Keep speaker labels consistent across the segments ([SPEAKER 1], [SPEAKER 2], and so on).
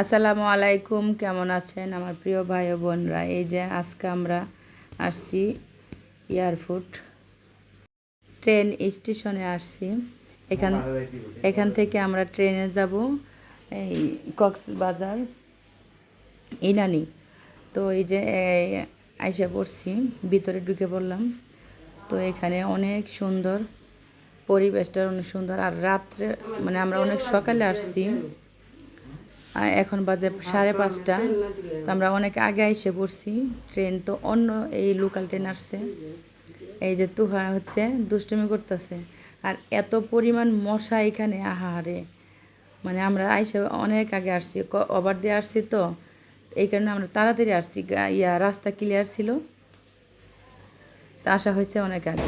[SPEAKER 1] আসসালামু আলাইকুম, কেমন আছেন আমার প্রিয় ভাই ও বোনরা? এই যে আজকে আমরা আসছি এয়ারপোর্ট ট্রেন স্টেশনে আসছি। এখান এখান থেকে আমরা ট্রেনে যাব এই কক্সবাজার ইনানি। তো এই যে আইসা পড়ছি, ভিতরে ঢুকে পড়লাম। তো এখানে অনেক সুন্দর পরিবেশটা, অনেক সুন্দর। আর রাত্রে মানে আমরা অনেক সকালে আসছি। এখন বাজে সাড়ে পাঁচটা। তো আমরা অনেক আগে এসে পড়ছি। ট্রেন তো অন্য এই লোকাল ট্রেন আসছে। এই যে তুহা হচ্ছে, দুষ্টুমি করতেছে। আর এত পরিমাণ মশা এখানে, আহারে। মানে আমরা আইসে অনেক আগে আসছি। ওভার দিয়ে আসছি তো। এই কারণে আমরা তাড়াতাড়ি আসছি। ইয়া, রাস্তা ক্লিয়ার ছিল। তা আসা হয়েছে অনেক আগে।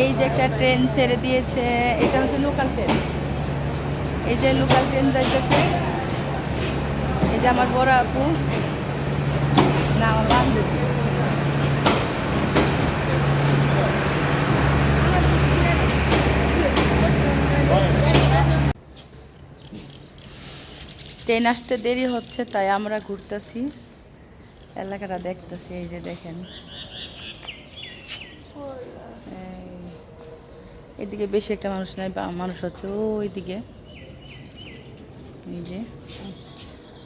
[SPEAKER 1] এই যে একটা ট্রেন ছেড়ে দিয়েছে, এটা হচ্ছে লোকাল ট্রেন এই যে লোকাল ট্রেন যাইতেছে, এই যে আমার বড় আপু। না আমার বান্ধবী ট্রেন আসতে দেরি হচ্ছে, তাই আমরা ঘুরতেছি। এলাকাটা দেখতেছি, এই যে দেখেন। এদিকে বেশি একটা মানুষ নাই, বা মানুষ হচ্ছে ও ওইদিকে। এই যে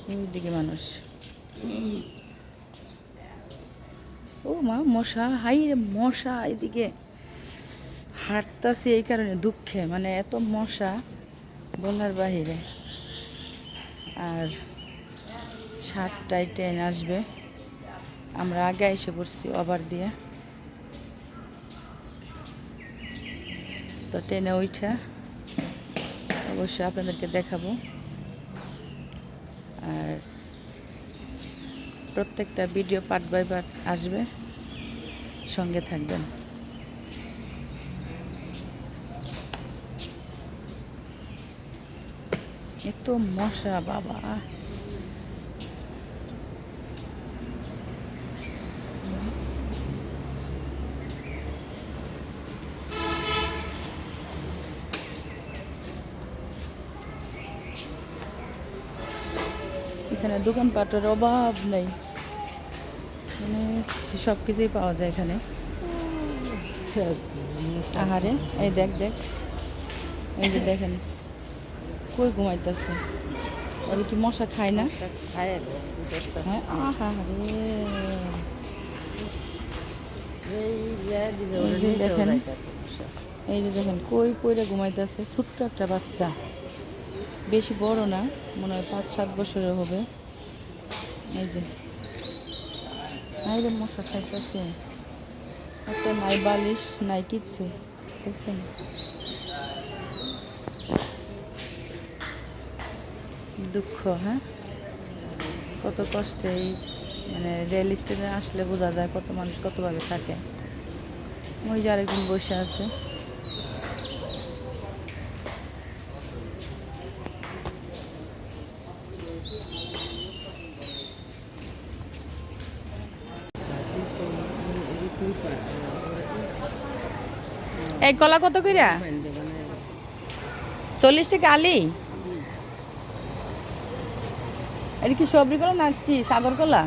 [SPEAKER 1] ওইদিকে মানুষ। ও মা, মশা, হাই মশা, এদিকে। হাঁটতাছি এই কারণে দুঃখে মানে এত মশা বলার বাহিরে। আর সাতটায় ট্রেন আসবে। আমরা আগে এসে পড়ছি, ওভার দিয়ে। তো ট্রেনে উঠা অবশ্যই আপনাদেরকে দেখাবো। আর প্রত্যেকটা ভিডিও পার্ট বাই পার্ট আসবে। সঙ্গে থাকবেন। এত মশা, বাবা। এখানে দোকানপাটের অভাব নেই। মানে সব কিছুই পাওয়া যায় এখানে। আহারে এই দেখ দেখ। এই যে দেখেন কই ঘুমাইতেছে? ওরা কি মশা খায় না? হ্যাঁ আহা এই যে দেখেন এই যে দেখেন কই কইরা ঘুমাইতেছে? ছোট্ট একটা বাচ্চা। বেশি বড় না, মনে হয় পাঁচ, সাত বছরের হবে। এই যে। নাই মশা খাইতেছে। একটা নাই বালিশ, নাই কিচ্ছু, দেখছেন? দুঃখ হ্যাঁ? কত কষ্টে এই মানে রেল স্টেশনে আসলে বোঝা যায় কত মানুষ কতভাবে থাকে। ওই যে আরেকজন বসে আছে। এই কলা কত কইরা? চল্লিশ টাকা আলি? এটা কি সবরি কলা না কি, সাগর কলা?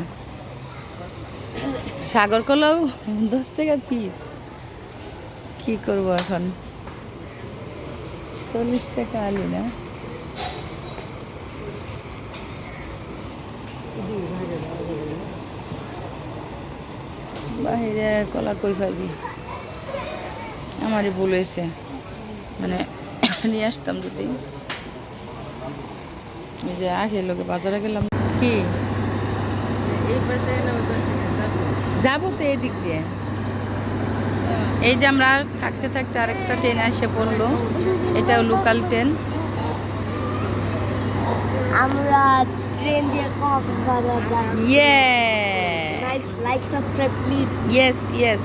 [SPEAKER 1] সাগর কলাও দশ টাকা পিস কি করব এখন? চল্লিশ টাকা আলি না? বাহিরে কলা কই পাবি? আমারই ভুল হয়েছে। মানে নিয়ে আসতাম যদি এই যে আগে লোকে বাজারে গেলাম। কি? যাব। তো এই দিক দিয়ে। এই যে আমরা থাকতে থাকতে আরেকটা ট্রেন এসে পড়ল। এটাও লোকাল ট্রেন
[SPEAKER 2] আমরা ট্রেন দিয়ে কক্সবাজার যাচ্ছি।
[SPEAKER 1] ইয়ে
[SPEAKER 2] nice like subscribe please
[SPEAKER 1] yes yes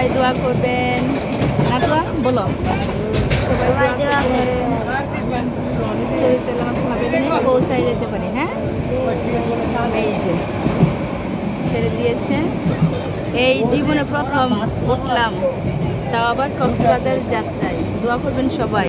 [SPEAKER 1] সবাই দোয়া করবেন। না দোয়া বলো। সবাই দোয়া করবেন। সহি যেন পৌঁছায় যেতে পারি হ্যাঁ? এই যে ছেড়ে দিয়েছে। এই জীবনে প্রথম উঠলাম। তাও আবার কক্সবাজার যাত্রায়। দোয়া করবেন সবাই।